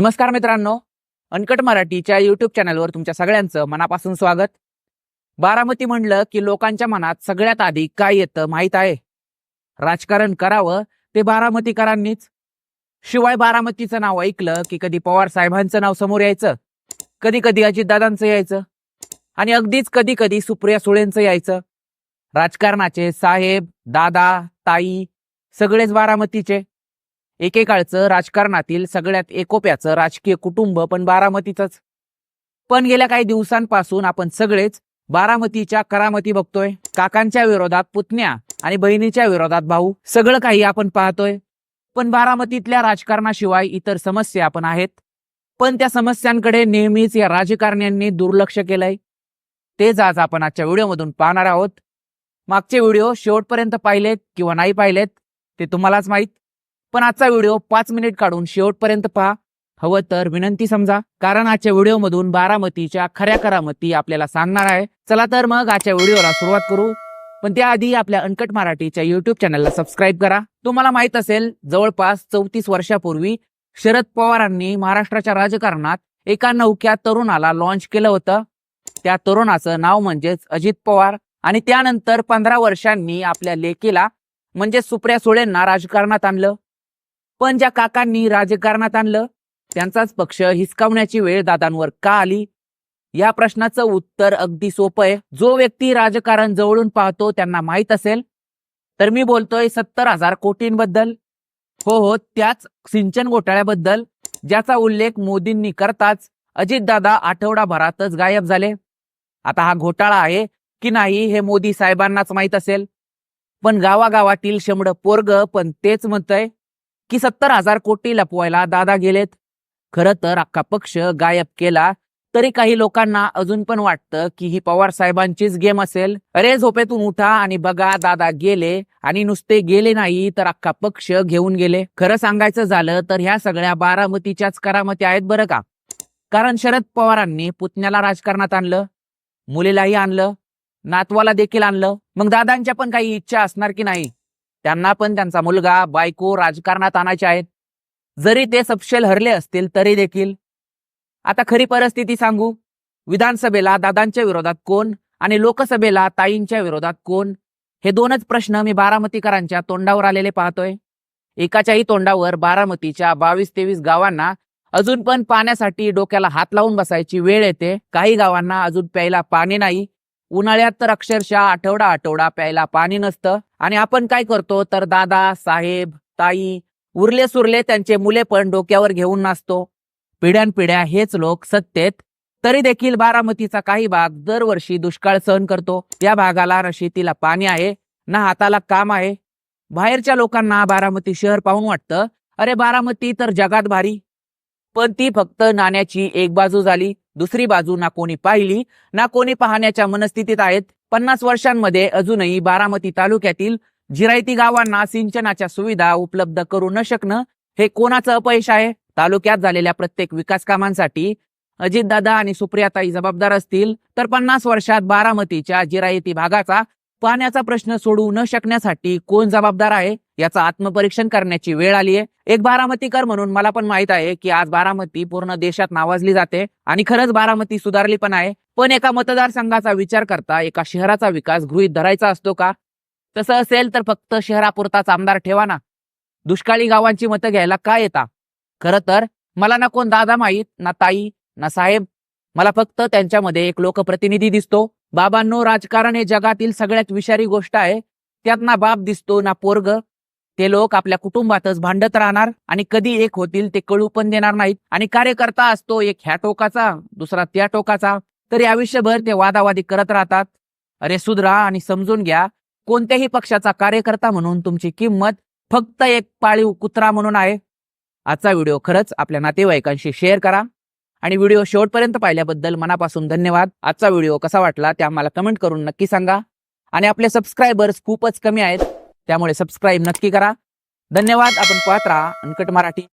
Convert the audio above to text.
नमस्कार मित्रांनो अनकट मराठीच्या युट्यूब चॅनलवर तुमच्या सगळ्यांचं मनापासून स्वागत. बारामती म्हणलं की लोकांच्या मनात सगळ्यात आधी काय येतं माहीत आहे? राजकारण करावं ते बारामतीकरांनीच. शिवाय बारामतीचं नाव ऐकलं की कधी पवार साहेबांचं नाव समोर यायचं कधी कधी अजितदादांचं यायचं आणि अगदीच कधी कधी सुप्रिया सुळेंचं यायचं. राजकारणाचे साहेब दादा ताई सगळेच बारामतीचे. एकेकाळचं राजकारणातील सगळ्यात एकोप्याचं राजकीय कुटुंब पण बारामतीचंच. पण गेल्या काही दिवसांपासून आपण सगळेच बारामतीच्या करामती बघतोय. काकांच्या विरोधात पुतण्या आणि बहिणीच्या विरोधात भाऊ सगळं काही आपण पाहतोय. पण बारामतीतल्या राजकारणाशिवाय इतर समस्या पण आहेत. पण त्या समस्यांकडे नेहमीच या राजकारण्यांनी दुर्लक्ष केलंय. तेच आज आपण आजच्या व्हिडिओमधून पाहणार आहोत. मागचे व्हिडिओ शेवटपर्यंत पाहिलेत किंवा नाही पाहिलेत ते तुम्हालाच माहीत. पण आजचा व्हिडिओ पाच मिनिट काढून शेवटपर्यंत पहा. हवं तर विनंती समजा कारण आजच्या व्हिडिओमधून बारामतीच्या खऱ्या करामती आपल्याला सांगणार आहे. चला तर मग आजच्या व्हिडिओला सुरुवात करू. पण त्याआधी आपल्या अनकट मराठीच्या युट्यूब चॅनलला सबस्क्राईब करा. तुम्हाला माहीत असेल जवळपास चौतीस वर्षापूर्वी शरद पवारांनी महाराष्ट्राच्या राजकारणात एका नौक्या तरुणाला लॉन्च केलं होतं. त्या तरुणाचं नाव म्हणजेच अजित पवार आणि त्यानंतर पंधरा वर्षांनी आपल्या लेकीला म्हणजे सुप्रिया सुळेंना राजकारणात आणलं. पण ज्या काकांनी राजकारणात आणलं त्यांचाच पक्ष हिसकावण्याची वेळ दादांवर का आली? या प्रश्नाचं उत्तर अगदी सोपं आहे. जो व्यक्ती राजकारण जवळून पाहतो त्यांना माहीत असेल. तर मी बोलतोय सत्तर हजार कोटींबद्दल. हो हो त्याच सिंचन घोटाळ्याबद्दल ज्याचा उल्लेख मोदींनी करताच अजितदादा आठवडाभरातच गायब झाले. आता हा घोटाळा आहे की नाही हे मोदी साहेबांनाच माहीत असेल. पण गावागावातील शंभर पोरग पण तेच म्हणतंय. की सत्तर हजार कोटी लपवायला दादा गेलेत. खरं तर अख्खा पक्ष गायब केला तरी काही लोकांना अजून पण वाटतं की ही पवार साहेबांचीच गेम असेल. अरे झोपेतून उठा आणि बघा दादा गेले आणि नुसते गेले नाही तर अख्खा पक्ष घेऊन गेले. खरं सांगायचं झालं तर ह्या सगळ्या बारामतीच्याच करामती आहेत बरं का? कारण शरद पवारांनी पुतण्याला राजकारणात आणलं मुलीलाही आणलं नातवाला देखील आणलं. मग दादांच्या पण काही इच्छा असणार की नाही? त्यांना पण त्यांचा मुलगा बायको राजकारणात आणायचे आहेत. जरी ते सपशेल हरले असतील तरी देखील. आता खरी परिस्थिती सांगू. विधानसभेला दादांच्या विरोधात कोण आणि लोकसभेला ताईंच्या विरोधात कोण? हे दोनच प्रश्न मी बारामतीकरांच्या तोंडावर आलेले पाहतोय. एकाच्याही तोंडावर बारामतीच्या बावीस तेवीस गावांना अजून पण पाण्यासाठी डोक्याला हात लावून बसायची वेळ येते. काही गावांना अजून प्यायला पाणी नाही. उन्हाळ्यात तर अक्षरशः आठवडा आठवडा प्यायला पाणी नसतं. आणि आपण काय करतो? तर दादा साहेब ताई उरले सुरले त्यांचे मुले पण डोक्यावर घेऊन नाचतो. पिढ्यानपिढ्या हेच लोक सत्तेत. तरी देखील बारामतीचा काही भाग दरवर्षी दुष्काळ सहन करतो. या भागाला ना शेतीला पाणी आहे ना हाताला काम आहे. बाहेरच्या लोकांना बारामती शहर पाहून वाटतं अरे बारामती तर जगात भारी. पण ती फक्त नाण्याची एक बाजू झाली. दुसरी बाजू ना कोणी पाहिली ना कोणी पाहण्याच्या मनस्थितीत आहेत. पन्नास वर्षांमध्ये अजूनही बारामती तालुक्यातील जिरायती गावांना सिंचनाच्या सुविधा उपलब्ध करू न शकणं हे कोणाचं अपयश आहे? तालुक्यात झालेल्या प्रत्येक विकास कामांसाठी अजितदादा आणि सुप्रियाताई जबाबदार असतील तर पन्नास वर्षात बारामतीच्या जिरायती भागाचा पाण्याचा प्रश्न सोडवू न शकण्यासाठी कोण जबाबदार आहे? याचं आत्मपरीक्षण करण्याची वेळ आली आहे. एक बारामतीकर म्हणून मला पण माहीत आहे की आज बारामती पूर्ण देशात नावाजली जाते आणि खरंच बारामती सुधारली पण आहे. पण एका मतदारसंघाचा विचार करता एका शहराचा विकास गृहीत धरायचा असतो का? तसं असेल तर फक्त शहरापुरताच आमदार ठेवा ना. दुष्काळी गावांची मतं घ्यायला का येता? खरं तर मला ना कोण दादा माहीत ना ताई ना साहेब. मला फक्त त्यांच्यामध्ये एक लोकप्रतिनिधी दिसतो. बाबांनो राजकारण हे जगातील सगळ्यात विषारी गोष्ट आहे. त्यात ना बाप दिसतो ना पोरग. ते लोक आपल्या कुटुंबातच भांडत राहणार आणि कधी एक होतील ते कळू पण देणार नाहीत. आणि कार्यकर्ता असतो एक ह्या टोकाचा दुसरा त्या टोकाचा. तरी आयुष्यभर ते वादावादी करत राहतात. अरे सुधरा आणि समजून घ्या कोणत्याही पक्षाचा कार्यकर्ता म्हणून तुमची किंमत फक्त एक पाळीव कुत्रा म्हणून आहे. आजचा व्हिडिओ खरंच आपल्या नातेवाईकांशी शेअर करा. आणि व्हिडिओ शेवटपर्यंत पाहिल्याबद्दल मनापासून धन्यवाद. आजचा व्हिडिओ कसा वाटला ते आम्हाला कमेंट करून नक्की सांगा. आणि आपले सबस्क्रायबर्स खूपच कमी आहेत त्यामुळे सबस्क्राईब नक्की करा. धन्यवाद. आपण पाहत राहा. अनकट मराठी.